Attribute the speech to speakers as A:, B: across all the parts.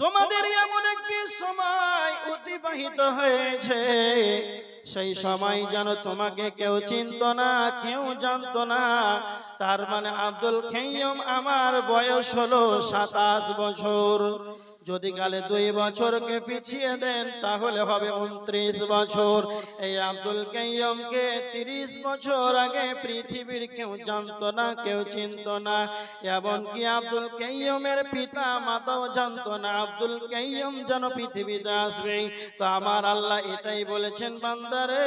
A: তোমাদের এমন একটি সময় অতিবাহিত হয়েছে। সেই সময় যেন তোমাকে কেউ চিনত না, কেউ জানত না। তার মানে আব্দুল খেয়ম আমার বয়স হলো সাতাশ বছর। যদি কালে দুই বছরকে পিছিয়ে দেন তাহলে হবে উনত্রিশ বছর। এই আব্দুল কাইয়মকে তিরিশ বছর আগে পৃথিবীর কেউ জানতো না কেউ চিনতো না। এমনকি আব্দুল কাইয়মের পিতা মাতাও জানতো না আব্দুল কাইয়ম যেন পৃথিবীতে আসবে তো আমার আল্লাহ এটাই বলেছেন বান্দারে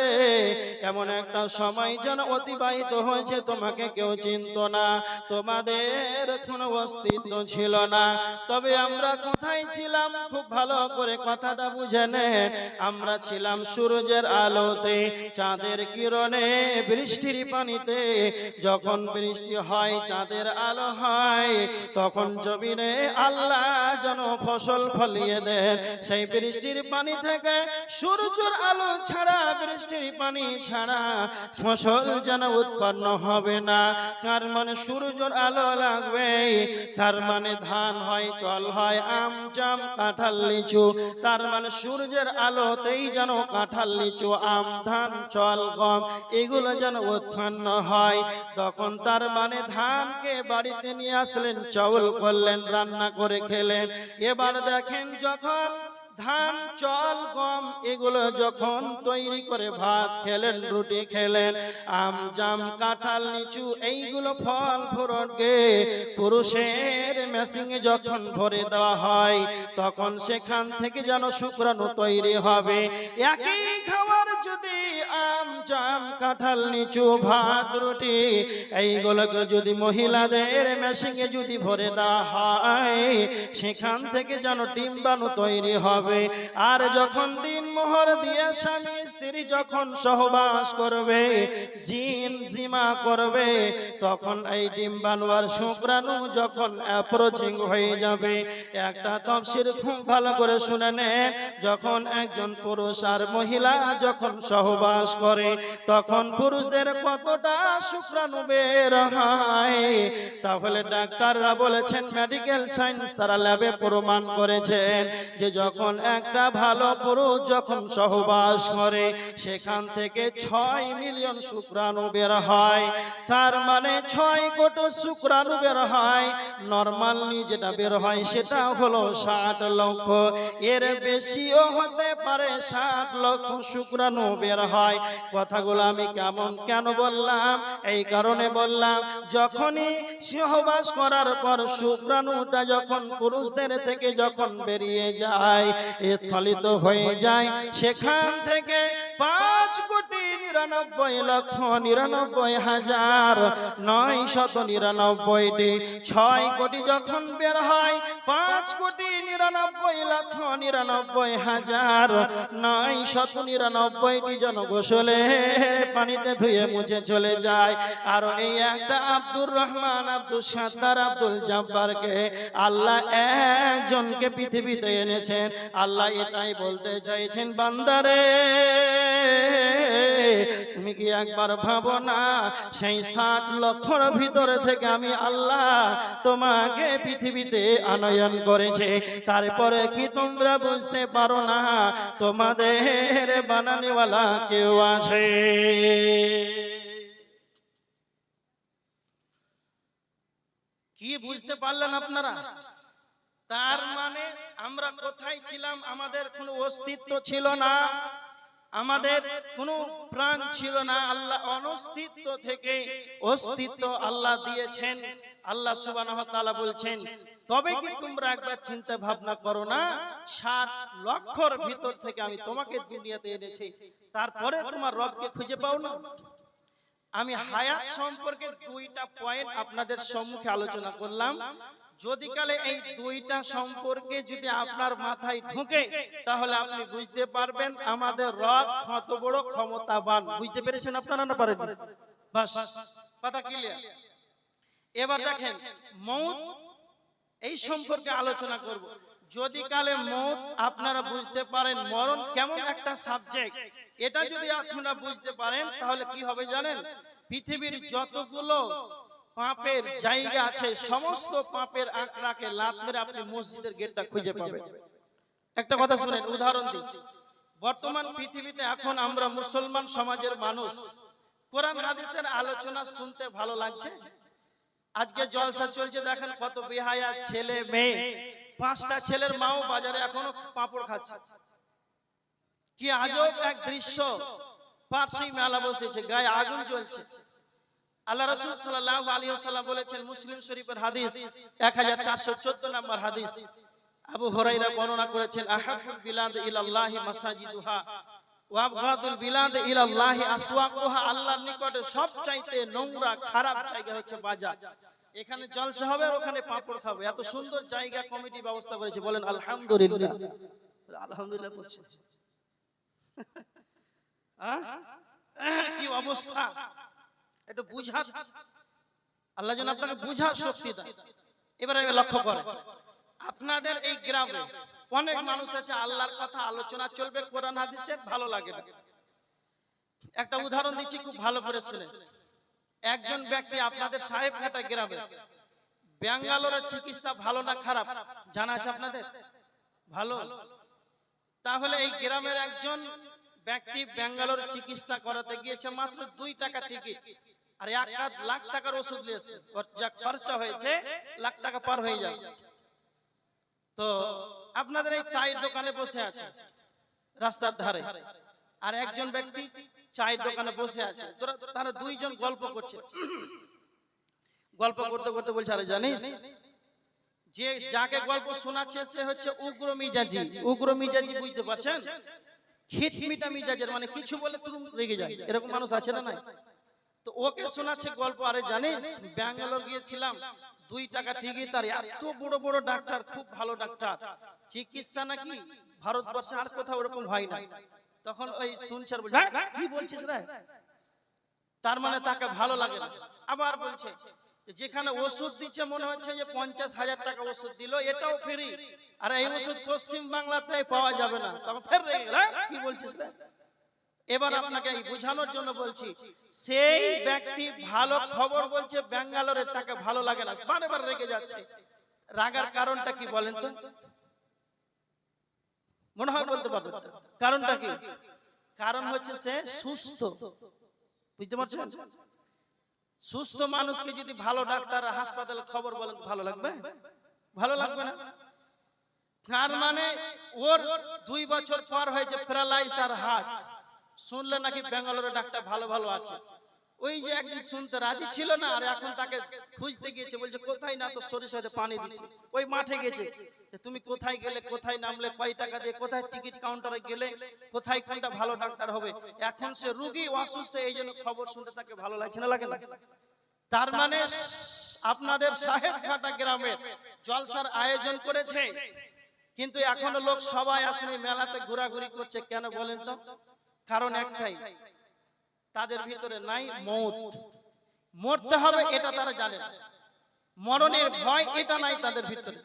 A: এমন একটা সময় যেন অতিবাহিত হয়েছে তোমাকে কেউ চিনত না তোমাদের কোনো অস্তিত্ব ছিল না। তবে আমরা কোথায় ছিলাম, খুব ভালো করে কথাটা বুঝে নেন আমরা ছিলাম সূর্যের আলোতে, চাঁদের কিরণে, বৃষ্টির পানিতে। যখন বৃষ্টি হয়, চাঁদের আলো হয়, তখন জমিনে আল্লাহ যেন ফসল ফলিয়ে দেন। সেই বৃষ্টির পানি থেকে সূর্যের আলো ছাড়া, বৃষ্টির পানি ছাড়া ফসল যেন উৎপন্ন হবে না। তার মানে সূর্যের আলো লাগবে তার মানে ধান হয়, চল হয়, আম জাম কাঁঠাল লিচু। তার মানে সূর্যের আলোতেই যেন কাঁঠাল লিচু, আম, ধান, চল, গম, এগুলো যেন উৎপন্ন হয়। তখন তার মানে ধানকে বাড়িতে নিয়ে আসলেন, চাউল করলেন, রান্না করে খেলেন। এবার দেখেন যখন ধান, চল, গম এগুলো যখন তৈরি করে ভাত খেলেন, রুটি খেলেন, আম, জাম, কাঁঠাল নিচু এইগুলো ফল ফুরটকে পুরুষের মেশিনে যখন ভরে দেওয়া হয়, তখন সেখান থেকে যেন শুক্রাণু তৈরি হবে। একই যদি আম, জাম, কাঁঠাল, নিচু ভাত, রুটি এইগুলোকে যদি মহিলাদের মেশিনে যদি ভরে দেওয়া হয়, সেখান থেকে যেন ডিম্বাণু তৈরি হবে। আর যখন দিন মোহর দিয়ে স্বামী, স্ত্রী যখন সহবাস করবে, জিন, জিমা করবে, তখন এই ডিম্বাণু আর শুক্রাণু যখন অ্যাপ্রোচিং হয়ে যাবে, একটা তফসির খুব ভালো করে শুনে নেন যখন একজন পুরুষ আর মহিলা যখন সহবাস করে, তখন পুরুষদের কতটা শুক্রাণু বের হয়? তাহলে ডাক্তাররা বলেছেন মেডিকেল সায়েন্স তারা ল্যাবে প্রমাণ করেছেন যে যখন একটা ভালো পুরুষ যখন সহবাস করে, সেখান থেকে ছয় মিলিয়ন শুক্রাণু বের হয়। তার মানে ছয় কোটি শুক্রাণু বের হয়। নর্মালি যেটা বের হয় সেটা হলো ষাট লক্ষ। এর বেশিও হতে পারে ষাট লক্ষ শুক্রাণু বের হয়। কথাগুলো আমি কেমন কেন বললাম? এই কারণে বললাম, যখনই সহবাস করার পর শুক্রাণুটা যখন পুরুষদের থেকে যখন বেরিয়ে যায়, স্খলিত হয়ে যায়, সেখান থেকে পাঁচ কোটি নিরানব্বই লক্ষ নিরানব্বই হাজার নয় শত নিরানব্বইটি, ছয় কোটি যখন বের হয়, পাঁচ কোটি নিরানব্বই লক্ষ নিরানব্বই হাজার নয় শত নিরানব্বইটি জন গোসলে পানিতে ধুয়ে মুছে চলে যায়? আর এই একটা আব্দুর রহমান আব্দুল সাত্তার, আব্দুল জব্বারকে আল্লাহ একজনকে পৃথিবীতে এনেছেন। আল্লাহ এটাই বলতে চাইছেন, বান্দারে! তুমি কি একবার ভাবো না? সেই ষাট লক্ষর ভিতরে থেকে আমি আল্লাহ তোমাকে পৃথিবীতে আনয়ন করেছে। তারপরে কি তোমরা বুঝতে পারো না? তোমাদের বানানেওয়ালা কেউ আছে? কি বুঝতে পারলেন আপনারা? তার মানে আমরা কোথায় ছিলাম? আমাদের কোনো অস্তিত্ব ছিল না। আমাদের কোনো প্রাণ ছিল না, আল্লাহ অনস্তিত্ব থেকে অস্তিত্ব আল্লাহ দিয়েছেন। আল্লাহ তাআলা বলছেন, তবে কি তোমরা একবার চিন্তা ভাবনা করো না? ষাট লক্ষর ভিতর থেকে আমি তোমাকে দুনিয়াতে এনেছি, তারপরে তোমার রবকে খুঁজে পাও না? আমি হায়াত সম্পর্কে দুইটা পয়েন্ট আপনাদের সম্মুখে আলোচনা করলাম। যদি কালে এই দুইটা সম্পর্কে যদি আপনার মাথায় ঢুকে, তাহলে আপনি বুঝতে পারবেন আমাদের রব কত বড় ক্ষমতাবান। বুঝতে পেরেছেন আপনারা না পারেন বাস, কথা ক্লিয়ার এবার দেখেন, মৌত, এই সম্পর্কে আলোচনা করব। যদি কালে মৌত আপনারা বুঝতে পারেন মরণ কেমন একটা সাবজেক্ট এটা যদি আপনারা বুঝতে পারেন, তাহলে কি হবে জানেন? পৃথিবীর যতগুলো পাপের জায়গা আছে, সমস্ত পাপের আঁকড়াকে লাত মেরে আপনি মসজিদের গেটটা খুঁজে পাবেন। একটা কথা শুনেন, উদাহরণ দিই। বর্তমান পৃথিবীতে এখন আমরা মুসলমান সমাজের মানুষ, কোরআন হাদিসের আলোচনা শুনতে ভালো লাগছে? আজকে জলসা চলছে, দেখেন কত বিহায়া ছেলে মেয়ে। পাঁচটা ছেলের মাও বাজারে এখনও পাঁপড় খাচ্ছে। কি আজব এক দৃশ্য। পার্সি মেলা বসেছে, গায়ে আগুন জ্বলছে। আল্লাহ রাসূল সাল্লাল্লাহু আলাইহি ওয়াসাল্লাম বলেছেন মুসলিম শরীফের হাদিস 1414 নম্বর হাদিস। আবু হুরায়রা বর্ণনা করেছেন আহাবুল বিলাদ ইলাল্লাহি মাসাজিদুহা ওয়া আবগাদুল বিলাদ ইলাল্লাহি আসওয়াকুহা। আল্লাহর নিকটে সবচাইতে নোংরা, খারাপ জায়গা হচ্ছে বাজার। এখানে জলসা হবে, ওখানে পাঁপড় খাবে। এত সুন্দর জায়গা কমিটি ব্যবস্থা করেছে। বলেন, আলহামদুলিল্লাহ। আলহামদুলিল্লাহ বলছে। হ্যাঁ? কি অবস্থা? একটু বুঝার আল্লাহ যেন আপনাকে বুঝার শক্তি দেয় এবারে লক্ষ্য করেন। আপনাদের এই গ্রামে অনেক মানুষ আছে আল্লাহর কথা আলোচনা চলবে কোরআন হাদিসের ভালো লাগে না। একটা উদাহরণ দিচ্ছি খুব ভালো করে শুনে একজন ব্যক্তি আপনাদের সাহেবঘাটা গ্রামে। ব্যাঙ্গালোরের চিকিৎসা ভালো না খারাপ? জানা আছে আপনাদের? ভালো। তাহলে এই গ্রামের একজন ব্যক্তি ব্যাঙ্গালোর চিকিৎসা করাতে গিয়েছে মাত্র দুই টাকা টিকিট আর এক লাখ টাকার ওষুধ যা খরচা হয়েছে, লাখ টাকা পার হয়ে তো আপনাদের এই চায়ের দোকানে বসে আছে, রাস্তার ধারে। আর একজন ব্যক্তি চায়ের দোকানে বসে আছে। তারা দুইজন গল্প করছে। গল্প করতে করতে বলছে, আরে জানিস, যে যাকে গল্প শোনাচ্ছে, সে হচ্ছে উগ্র মিজাজি। উগ্র মিজাজি বুঝতে পারছেন? খিটমিটা মিজাজের মানে কিছু বলে তুমি রেগে যায়। এরকম মানুষ আছে না নাই? তো ওকে শোনাচ্ছে গল্প আরে জানিস ব্যাঙ্গালোর গিয়েছিলাম দুই টাকা টিকিট তার এত বড় বড় ডাক্তার খুব ভালো ডাক্তার। চিকিৎসা নাকি ভারতবর্ষে আর কোথাও ওরকম হয় না। তখন ওই শুনছে আর বলছে, "হ্যাঁ, কি বলছিস রে? তার মানে তাকে ভালো লাগে আবার বলছে যেখানে ওষুধ দিচ্ছে মনে হচ্ছে যে পঞ্চাশ হাজার টাকা ওষুধ দিল এটাও ফ্রি। আর এই ওষুধ পশ্চিম বাংলাতে পাওয়া যাবে না। তখন ফের "হ্যাঁ, কি বলছিস রে? এবার আপনাকে এই বোঝানোর জন্য বলছি সেই ব্যক্তি ভালো খবর বলছে ব্যাঙ্গালোরের তাকে ভালো লাগে না। বারে বারে রেগে যাচ্ছে। রাগার কারণটা কি বলেন তো? মনে হয় বলতে পারবেন। কারণটা কি? কারণ হচ্ছে সে সুস্থ। বুঝতে পারছেন? সুস্থ মানুষকে যদি ভালো ডাক্তার হাসপাতালে খবর বলেন ভালো লাগবে? ভালো লাগবে না? তার মানে ওর দুই বছর পর হয়েছে প্যারালাইস আর হার্ট শুনলে নাকি ব্যাঙ্গালোরে ডাক্তার ভালো ভালো আছে। ওই যে একদিন শুনতে রাজি ছিল না, আর এখন তাকে খুঁজতে গিয়েছে, বলছে, কোথায় না তো সরিষাতে পানি দিচ্ছে? ওই মাঠে গেছে। তুমি কোথায় গেলে, কোথায় নামলে, কয় টাকা দিয়ে, কোথায় টিকিট কাউন্টারে গেলে, কোথায় কোনটা ভালো ডাক্তার হবে? এখন সে রুগী অসুস্থ, এই জন্য খবর শুনতে তাকে ভালো লাগছে না, লাগে না? তার মানে আপনাদের সাহেব ঘাটা গ্রামের জলসার আয়োজন করেছে। কিন্তু এখনও লোক সবাই আসেনি, মেলাতে ঘোরাঘুরি করছে, কেন বলেন তো? কারণ একটাই তাদের ভিতরে নাই মৌত। মরতে হবে এটা তারা জানে না। মরণের ভয় এটা নাই তাদের ভিতরে।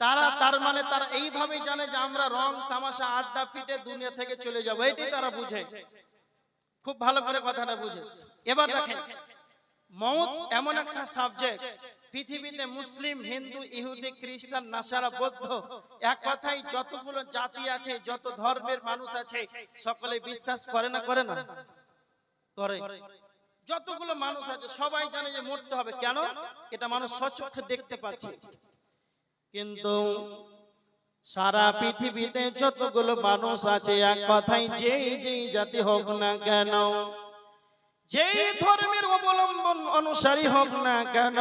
A: তারা তার মানে তারা এইভাবে জানে যে আমরা রং তামাশা আড্ডা পিটে দুনিয়া থেকে চলে যাব। এটাই তারা বুঝে। খুব ভালো করে কথাটা বুঝে। এবার দেখেন মৌত এমন একটা সাবজেক্ট পৃথিবীতে মুসলিম, হিন্দু, ইহুদি, খ্রিস্টান, নাসারা, বৌদ্ধ, এক কথাই যতগুলো জাতি আছে, যত ধর্মের মানুষ আছে, সকলে বিশ্বাস করে না করে না? করে। যতগুলো মানুষ আছে, সবাই জানে যে মরতে হবে। কেন? এটা মানুষ সচক্ষে দেখতে পাচ্ছে। কিন্তু সারা পৃথিবীতে যতগুলো মানুষ আছে, এক কথাই যেই যেই জাতি হোক না কেন যেই ধর্মের অবলম্বন অনুসারী হোক না কেন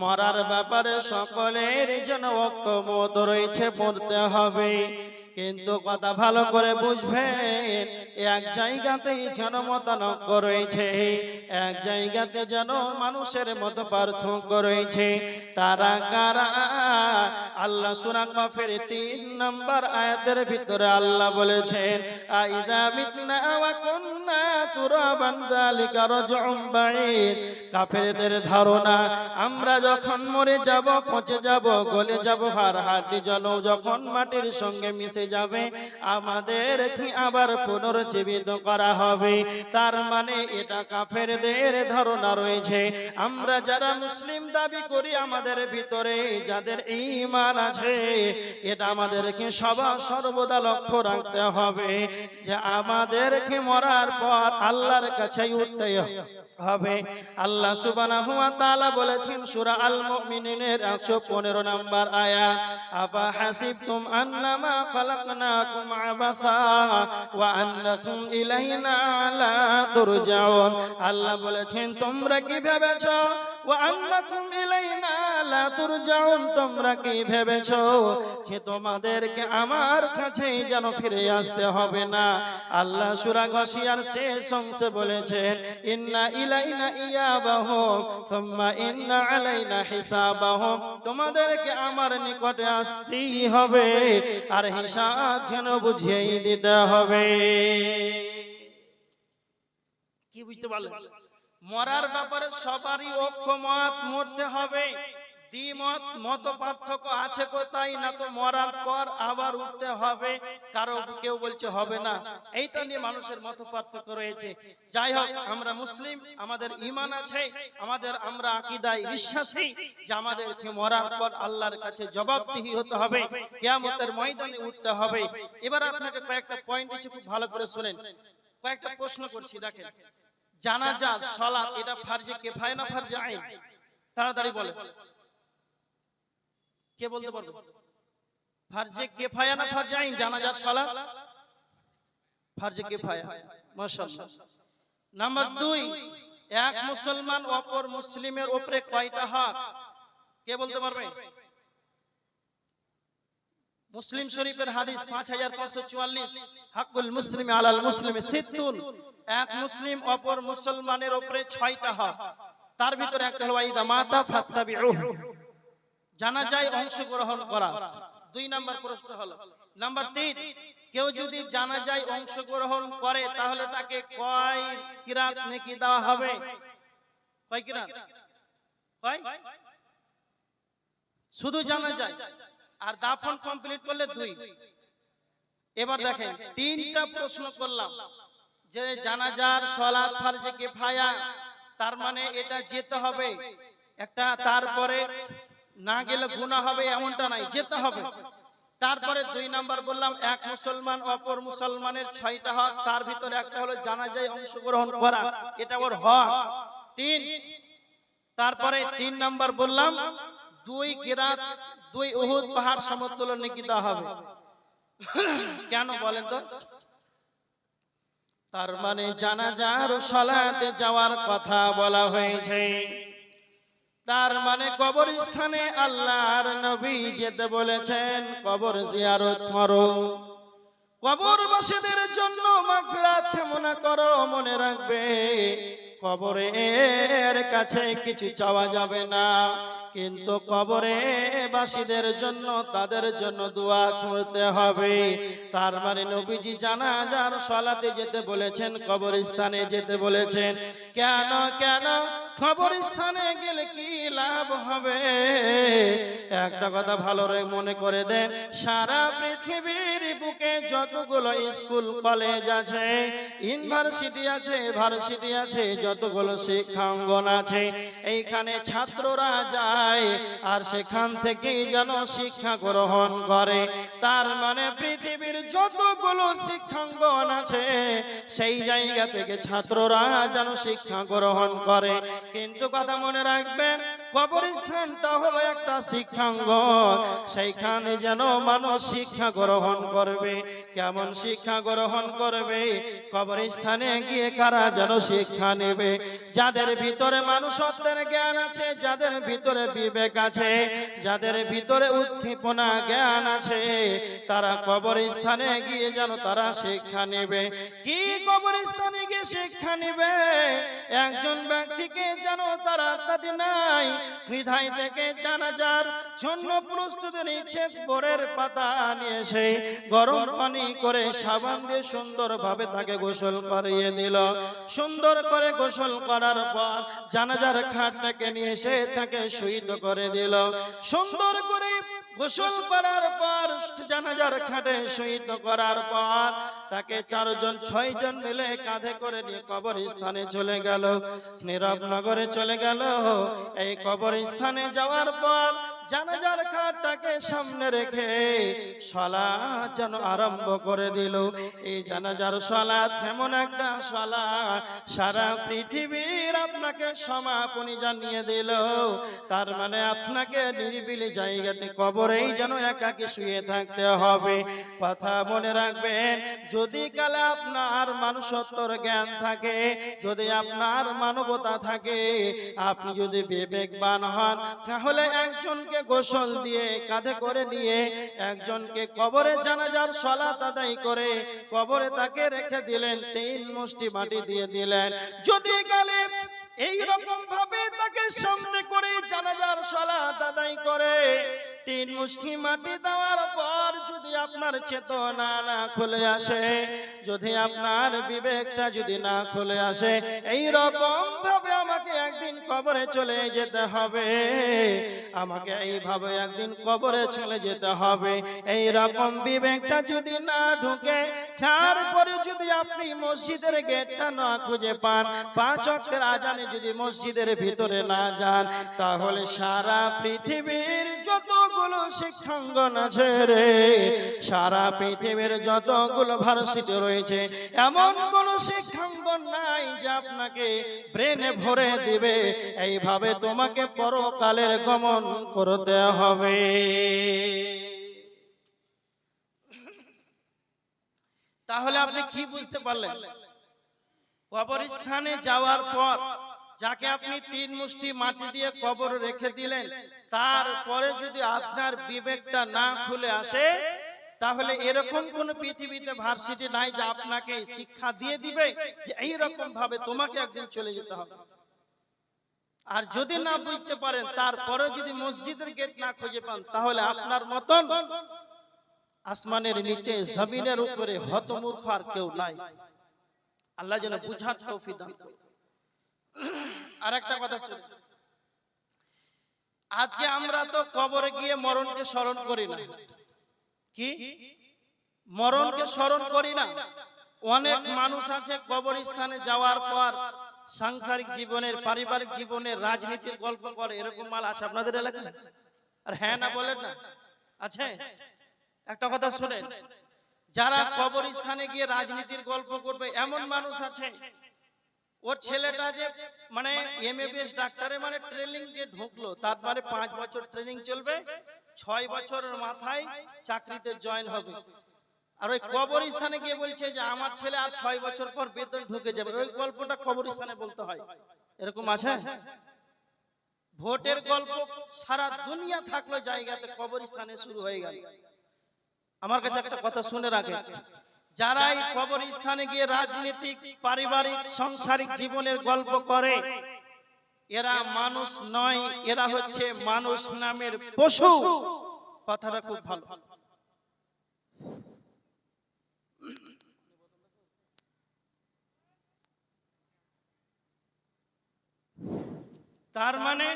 A: মরার ব্যাপারে সকলের যেন ঐক্যমত রয়েছে পড়তে হবে। কিন্তু কথা ভালো করে বুঝবেন, এক জায়গাতেই যেন মতানক্য রয়েছে, এক জায়গাতে যেন মানুষের মত পার্থক্য রয়েছে। তারা কারা? আল্লাহ সুরা কফের তিন নম্বর আয়াতের ভিতরে আল্লাহ বলেছেন, আইদা মিতনা ওয়া কুন্না তুরাবান যালিকা রাজউম বাঈদ। কাফেরদের ধারণা, আমরা যখন মরে যাব, পচে যাব, গলে যাব হার হাড্ডি জল যখন মাটির সঙ্গে মিশে এসে যাবে আমাদের কি আবার পুনর্জীবিত করা হবে। তার মানে এটা কাফেরদের ধারণা রয়েছে। আমরা যারা মুসলিম দাবি করি আমাদের ভিতরে যাদের ঈমান আছে, এটা আমাদেরকে সবার সর্বদা লক্ষ্য রাখতে হবে যে আমাদেরকে মরার পর আল্লাহর কাছে উঠতে হবে। আল্লাহ সুবহানাহু হুয়া তালা বলেছেন, সূরা আল মুমিনিনের 115 নম্বর আয়া আফা হাসিবতুম আন্নামা খালাকনাকুম আবাসা ওয়া আন্নাকুম ইলাইনা লা তুরজাউন? আল্লাহ বলেছেন, তোমরা কি ভেবেছো তোমরা কি ভেবেছো যে তোমাদেরকে আমার কাছে যেন ফিরে আসতে হবে না? আল্লাহ শেষ অংশে বলেছেন, ইন্না ইলাইনা ইয়াবাহুম, সুম্মা ইন্না আলাইনা হিসাবাহুম। তোমাদেরকে আমার নিকটে আসতেই হবে, আর হিসাব যেন বুঝিয়েই দিতে হবে। কি বুঝতে পারলেন? মরার ব্যাপারে সবারই ঐক্যমত মরতে হবে। দ্বিমত মত পার্থক্য আছে কোথায়? না তো মরার পর আবার উঠতে হবে। কারও কেউ বলছে হবে না। এইটা নিয়ে মানুষের মত পার্থক্য রয়েছে। যাই হোক, আমরা মুসলিম, আমাদের ঈমান আছে, আমাদের আমরা আকীদায় বিশ্বাসী যে আমাদেরকে মরার পর আল্লাহর কাছে জবাবদিহি হতে হবে, কিয়ামতের ময়দানে উঠতে হবে। এবার আপনাকে কয়েকটা পয়েন্ট দিচ্ছি, খুব ভালো করে শুনেন। কয়েকটা প্রশ্ন করছি, দেখেন। জানাজা সালাত এটা ফারজে কিফায়া না ফারজে আইন? তাড়াতাড়ি বলে কে বলতে পারবে? ফারজে কিফায়া না ফারজে আইন জানাজা সালাত? ফারজে কিফায়া মাশাআল্লাহ। নাম্বার 2 এক মুসলমান অপর মুসলিমের উপরে কয়টা হক কে বলতে পারবে? মুসলিম শরীফের হাদিস 5544 হাকুল মুসলিম আলাল মুসলিমে সিত্তুন। এক মুসলিম অপর মুসলমানের উপরে ছয়টা হক। তার ভিতরে একটা হলো ইদা মাতা ফাত্তাবিউহু। জানা যায় অংশগ্রহণ করা। দুই নাম্বার প্রশ্ন হলো, নাম্বার তিন, কেউ যদি জানা যায় অংশগ্রহণ করে, তাহলে তাকে কয় কিরাত নেকি দেওয়া হবে? কয় কিরাত? কয়? শুধু জানা যায়। আর দাফন কমপ্লিট করলে দুই। এবার দেখেন, তিনটা প্রশ্ন করলাম। যে জানাজার সলাৎ ফারজে কিফায়া, তার মানে এটা যেতে হবে। একটা তারপরে না গেলে গুনাহ হবে এমনটা নাই, যেতে হবে। তারপরে দুই নাম্বার বললাম, এক মুসলমান অপর মুসলমানের ছয়টা হক, তার ভিতরে একটা হলো জানাজায় অংশগ্রহণ করা, এটা ওর হক। তিন, তারপরে তিন নাম্বার বললাম, দুই কিরাত, দুই উহুদ পাহাড় সমতুল্য নাকি দেওয়া হবে। কেন বলেন তো? তার মানে জানাজার সলাতে যাওয়ার কথা বলা হয়েছে। তার মানে কবর কবরস্থানে আল্লাহর নবী যেতে বলেছেন কবর জিয়ারত করো। কবরবাসীদের জন্য মাগফিরাত কামনা করো মনে রাখবে কবরের কাছে কিছু চাওয়া যাবে না। কিন্তু কবরে বাসীদের জন্য, তাদের জন্য দোয়া করতে হবে। তার মানে নবীজি জানা জানাজার সলাতে যেতে বলেছেন, কবরস্থানে যেতে বলেছেন। কেন কেন? কবরস্থানে গেলে কি লাভ হবে? একটা কথা ভালো মনে করে দেন, সারা পৃথিবীর বুকে যতগুলো স্কুল, কলেজ আছে, ইউনিভার্সিটি আছে, ভার্সিটি আছে, যতগুলো শিক্ষাঙ্গন আছে, এইখানে ছাত্ররা যায় আর সেখান থেকেই যেন শিক্ষা গ্রহণ করে। তার মানে পৃথিবীর যতগুলো শিক্ষাঙ্গন আছে, সেই জায়গা থেকে ছাত্ররা যেন শিক্ষা গ্রহণ করে। কিন্তু কথা মনে রাখবেন কবরস্থানটা হলো একটা শিক্ষাঙ্গন। সেইখানে যেন মানুষ শিক্ষা গ্রহণ করবে। কেমন শিক্ষা গ্রহণ করবে? কবরস্থানে গিয়ে কারা যেন শিক্ষা নেবে? যাদের ভিতরে মানুষত্বের জ্ঞান আছে, যাদের ভিতরে বিবেক আছে, যাদের ভিতরে উদ্দীপনা জ্ঞান আছে, তারা কবরস্থানে গিয়ে যেন তারা শিক্ষা নেবে। কি কবরস্থানে গিয়ে শিক্ষা নেবে? একজন ব্যক্তিকে যেন তারা তাতে নাই হৃদয় থেকে চানাচার জন্য প্রস্তুত নিচ্ছে বোরের পাতা নিয়ে এসে গরম পানি করে সাবান দিয়ে সুন্দরভাবে তাকে গোসল করিয়ে দিল। সুন্দর করে গোসল করার পর জানাজার খাটটাকে নিয়ে এসে তাকে শহীদ করে দিল। সুন্দর করে গোসল করার পর, জানাজার খাটে শহীদ করার পর, তাকে চারজন, ছয়জন মিলে কাঁধে করে নিয়ে কবর স্থানে চলে গেল। নীরব নগরে চলে গেল। এই কবর স্থানে যাওয়ার পর জানাজার খাটটাকে সামনে রেখে সলা যেন আরম্ভ করে দিল। এই জানাজার সলা এমন একটা সলা সারা পৃথিবীর আপনাকে সমাপনী জানিয়ে দিল। তার মানে আপনাকে নিরিবিলি জায়গাতে কবরেই যেন একাকে শুয়ে থাকতে হবে। কথা মনে রাখবেন, যদি কালে আপনার মানুষত্বর জ্ঞান থাকে, যদি আপনার মানবতা থাকে, আপনি যদি বিবেকবান হন, তাহলে একজনকে গোসল দিয়ে কাঁধে করে নিয়ে একজনকে কবরে জানাজার সলাত আদায় করে কবরে তাকে রেখে দিলেন, তিন মুষ্টি মাটি দিয়ে দিলেন। যদি কালে এই রকম ভাবে তাকে সামনে করে জানাজার সলাত আদায় করে, তিন মুষ্টি মাটি দেওয়ার পর যদি আপনার চেতনা না খুলে আসে, যদি আপনার বিবেকটা যদি না খুলে আসে এই রকম ভাবে কবরে চলে যেতে হবে। আমাকে এইভাবে একদিন কবরে চলে যেতে হবে। এই রকম বিবেকটা যদি না ঢুকে তারপরে যদি আপনি মসজিদের গেটটা না খুঁজে পান, পাঁচ অক্ষের আজানে যদি মসজিদের ভিতরে না যান, তাহলে সারা পৃথিবীর যতগুলো শিক্ষাঙ্গন আছে রে, সারা পৃথিবীর যতগুলো ভার্সিটি রয়েছে, এমন কোন শিক্ষাঙ্গন নাই যে আপনাকে ব্রেনে ভরে দিবে। এইভাবে তোমাকে পরকালের গমন করতে হবে। তাহলে আপনি কি বুঝতে পারলেন? কবরস্থানে যাওয়ার পর যাকে আপনি তিন মুষ্টি মাটি দিয়ে কবর রেখে দিলেন, তারপরে যদি আপনার বিবেকটা না খুলে আসে তাহলে এরকম কোন পৃথিবীতে ভার্সিটি নাই যে আপনাকে শিক্ষা দিয়ে দিবে যে এই রকম ভাবে তোমাকে একদিন চলে যেতে হবে। আর যদি না বুঝতে পারেন তারপরে যদি মসজিদের গেট না খুঁজে পান তাহলে আপনার মতন আসমানের নিচে জমিনের উপরে হতমূর্খ আর কেউ নাই। আল্লাহ যেন বুঝার তৌফিক দান করুন। আর একটা কথা শুনুন। আজকে আমরা তো কবরে গিয়ে মরণকে স্মরণ করি না। কি? মরণকে স্মরণ করি না। অনেক মানুষ আছে কবরস্থানে যাওয়ার পর সাংসারিক জীবনের, পারিবারিক জীবনের, রাজনীতির গল্প করে, এরকম মাল আছে আপনাদের এলাকায়? আর হ্যাঁ না বলেন না। আছে? একটা কথা শুনেন, যারা কবরস্থানে গিয়ে রাজনীতির গল্প করবে, এমন মানুষ আছে। ওর ছেলেটা যে মানে এমএবিএস ডাক্তারে মানে ট্রেনিং এ ঢুকলো, তারপরে পাঁচ বছর ট্রেনিং চলবে ছয় বছরের মাথায় চাকরিতে জয়েন হবে। আর ওই কবরস্থানে গিয়ে বলছে যে আমার ছেলে আর ছয় বছর পর বেতন ঢুকে যাবে। ওই গল্পটা কবরস্থানে বলতে হয়। এরকম আছে? ভোটের গল্প সারা দুনিয়া থাকল জায়গাতে কবরস্থানে শুরু হয়ে গেল। আমার কাছে একটা কথা শুনে রাখে। যারা এই কবরস্থানে গিয়ে রাজনৈতিক পারিবারিক সাংসারিক জীবনের গল্প করে এরা মানুষ নয় এরা হচ্ছে মানুষ নামের পশু। কথাটা খুব ভালো। তার মানে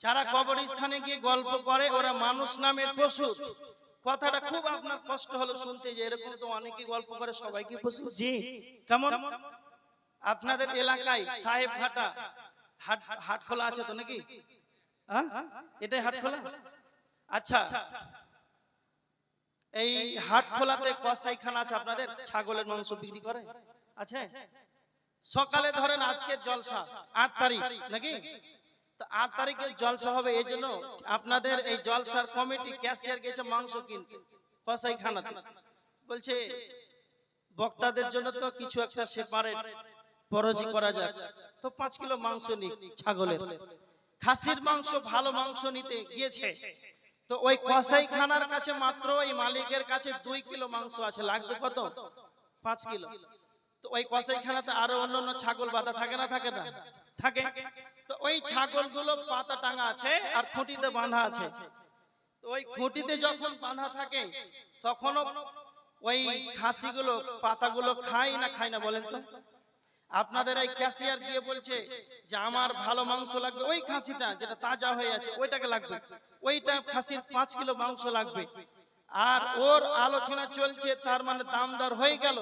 A: যারা কবরস্থানে গিয়ে গল্প করে ওরা মানুষ নামের পশু। কথাটা খুব আপনার কষ্ট হলো শুনতে যে এরকম তো অনেকেই গল্প করে সবাই কি পশু। জি কেমন? আপনাদের এলাকায় সাহেব ঘাটা হাট হাট খোলা আছে তো নাকি? এটাই হাট খোলা? আচ্ছা। এই হাট খোলাতে কসাইখানা আছে আপনাদের? ছাগলের মাংস বিক্রি করে? আছে? সকালে ধরেন আজকের জলসা, আট তারিখ, নাকি? তো আট তারিখে জলসা হবে, এই জন্য আপনাদের এই জলসার কমিটি ক্যাশিয়ার গেছে মাংস কিনতে, কসাই খানাতে। বলছে, বক্তাদের জন্য তো কিছু একটা সেপারেট পরজি করা যাক। তো পাঁচ কিলো মাংস নি ছাগলের। খাসির মাংস ভালো মাংস নিতে গিয়েছে। তো ওই কসাই খানার কাছে মাত্র ওই মালিকের কাছে দুই কিলো মাংস আছে। লাগবে কত? পাঁচ কিলো। তো ওই কসাইখানাতে আরও অন্যান্য ছাগল বাঁধা থাকে না? থাকে না। থাকে? তো ওই ছাগলগুলো পাতা টাঙা আছে আর খুঁটিতে বাঁধা আছে। তো ওই খুঁটিতে যখন বাঁধা থাকে তখনও ওই খাসিগুলো পাতাগুলো খাই না খাই না বলেন তো? আপনাদের এই ক্যাশিয়ার গিয়ে বলছে যে আমার ভালো মাংস লাগবে, ওই খাসিটা যেটা তাজা হয়ে আছে, ওইটাকে লাগবে। ওইটা খাসির পাঁচ কিলো মাংস লাগবে। আর ওর আলোচনা চলছে, তার মানে দাম দর হয়ে গেল।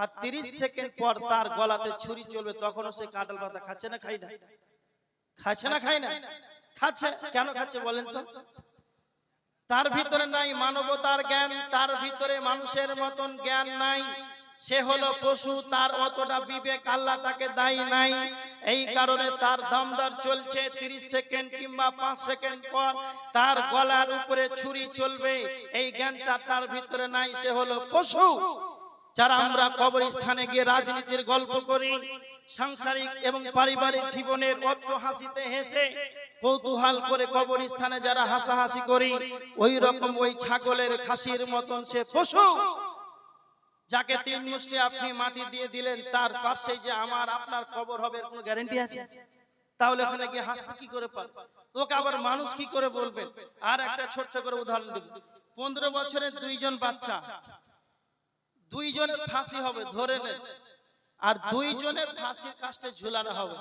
A: আর তিরিশ সেকেন্ড পর তার গলাতে ছুরি চলবে, তখনও সে কাঁঠাল পাতা খাচ্ছে না খাই না? খাচ্ছে না খাই না? খাচ্ছে? কেন খাচ্ছে বলেন তো? তার ভিতরে নাই মানবতার জ্ঞান, তার ভিতরে মানুষের মতন জ্ঞান নাই। সে হলো পশু, তার অতটা বিবেক আল্লাহ তাকে দায়ী নাই। এই কারণে তার দামদার চলছে 30 সেকেন্ড কিংবা 5 সেকেন্ড পর তার গলার উপরে ছুরি চলবে। এই জ্ঞানটা তার ভিতরে নাই, সে হলো পশু। যারা আমরা কবরস্থানে গিয়ে রাজনীতির গল্প করি, সাংসারিক এবং পারিবারিক জীবনের অট্ট হাসিতে হেসে কৌতূহল করে কবরস্থানে যারা হাসাহাসি করি, ওই রকম ওই ছাগলের খাসির মতন সে পশু। যাকে তিন মুষ্টি আপনি মাটি দিয়ে দিলেন তার পাশে যে আমার আপনার কবর হবে কোনো গ্যারান্টি আছে? তাহলে ওখানে গিয়ে হাসতে কি করে পার ওকে আবার মানুষ কি করে বলবেন আর একটা ছোট্ট করে উদাহরণ দেব। পনেরো বছরের দুইজন বাচ্চা। দুইজনের ফাঁসি হবে ধরে নেন আর দুইজনের ফাঁসির কাস্টে ঝুলানো হবে।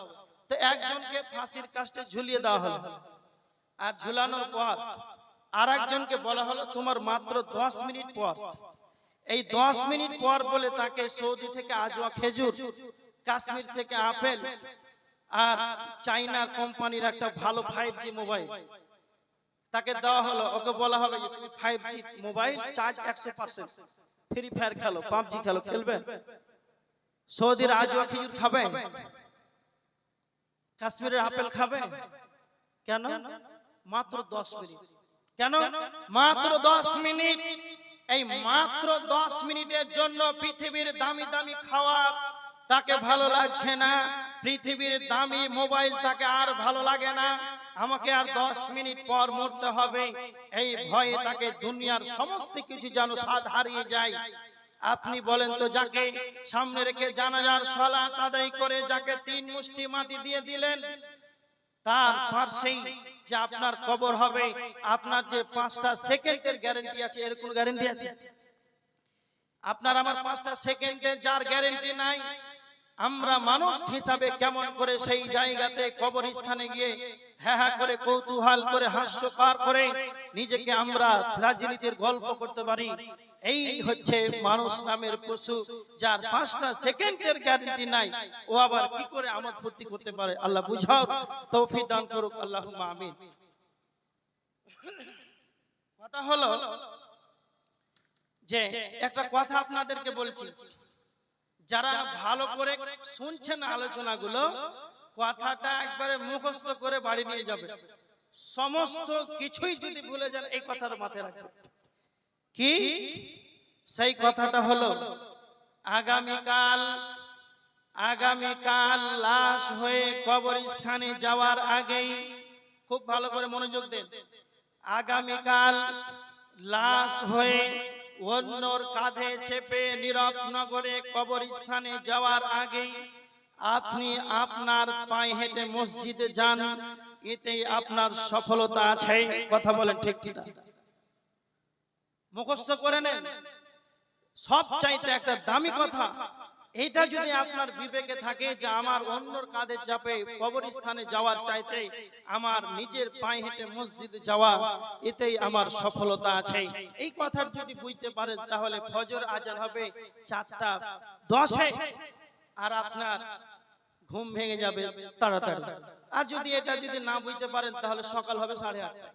A: তো একজনকে ফাঁসির কাস্টে ঝুলিয়ে দেওয়া হলো। আর ঝুলানোর পর আর একজনকে বলা হলো তোমার মাত্র দশ মিনিট পর এই দশ মিনিট পর বলে তাকে সৌদি থেকে আজওয়া খেজুর কাশ্মীর থেকে আপেল আর চাইনার কোম্পানির একটা ভালো ফাইভ জি মোবাইল তাকে দেওয়া হলো ওকে বলা হবে যে তুমি ফাইভ জি মোবাইল চার্জ একশো পার্সেন্ট ফ্রি ফায়ার খেলো পাবজি খেলো খেলবে? সৌদির আজওয়া খেজুর খাবে? কাশ্মীরের আপেল খাবে? কেন? মাত্র দশ মিনিট। কেন? মাত্র দশ মিনিট। এই মাত্র দশ মিনিটের জন্য পৃথিবীর দামি দামি খাবার তাকে ভালো লাগছে না। পৃথিবীর দামি মোবাইল তাকে আর ভালো লাগে না। আমাকে আর দশ মিনিট পর মরতে হবে। এই ভয়ে তাকে দুনিয়ার সমস্ত কিছু যেন স্বাদ হারিয়ে যায়। আপনি বলেন তো যাকে সামনে রেখে জানাজার সলা আদায় করে যাকে তিন মুষ্টি মাটি দিয়ে দিলেন তার পাশেই যে আপনার কবর হবে আপনার যে পাঁচটা সেকেন্ডের গ্যারেন্টি আছে এর কোন গ্যারান্টি আছে। আপনার আমার পাঁচটা সেকেন্ডের যার গ্যারেন্টি নাই আমরা মানুষ হিসাবে কেমন করে সেই জায়গাতে কবরস্থানে গিয়ে হ্যাঁ হ্যাঁ করে কৌতূহল করে হাস্যকর করে নিজেকে আমরা রাজনীতির গল্প করতে পারি। এই হচ্ছে মানুষ নামের পশু যার পাঁচটা সেকেন্ডের গ্যারান্টি নাই। ও আবার কি করে আমোদ ফুর্তি করতে পারে? আল্লাহ বুঝাও। তৌফিক দান করুক। আল্লাহ আমিন। কথা হলো যে একটা কথা আপনাদেরকে বলছি। যারা ভালো করে শুনছেন আলোচনাগুলো কথাটা একবারে মুখস্থ করে বাড়ি নিয়ে যাবে। সমস্ত কিছুই যদি ভুলে যান এই কথার মাথায় রাখবে কি? সেই কথাটা হলো আগামীকাল আগামীকাল লাশ হয়ে কবরস্থানে যাওয়ার আগেই খুব ভালো করে মনোযোগ দেন। আগামীকাল লাশ হয়ে অন্যর কাঁধে চেপে নীরব নগরে কবরস্থানে যাওয়ার আগেই আপনি আপনার পায়ে হেঁটে মসজিদে যান, এতেই আপনার সফলতা আছে। কথা বলেন ঠিক কিনা? মুখস্থ করে নেন। সব চাইতে একটা দামি কথা এটা যদি আপনার বিবেকে থাকে যে আমার অন্যর কাঁধে চাপে কবরস্থানে যাওয়ার চাইতে আমার নিজের পায়ে হেঁটে মসজিদে যাওয়া, এতেই আমার সফলতা আছে। এই কথার যদি বুঝতে পারেন, তাহলে ফজর, আজান হবে চারটা দশে, আর আপনার ঘুম ভেঙে যাবে তাড়াতাড়ি। আর যদি এটা যদি না বুঝতে পারেন, তাহলে সকাল হবে সাড়ে আটটা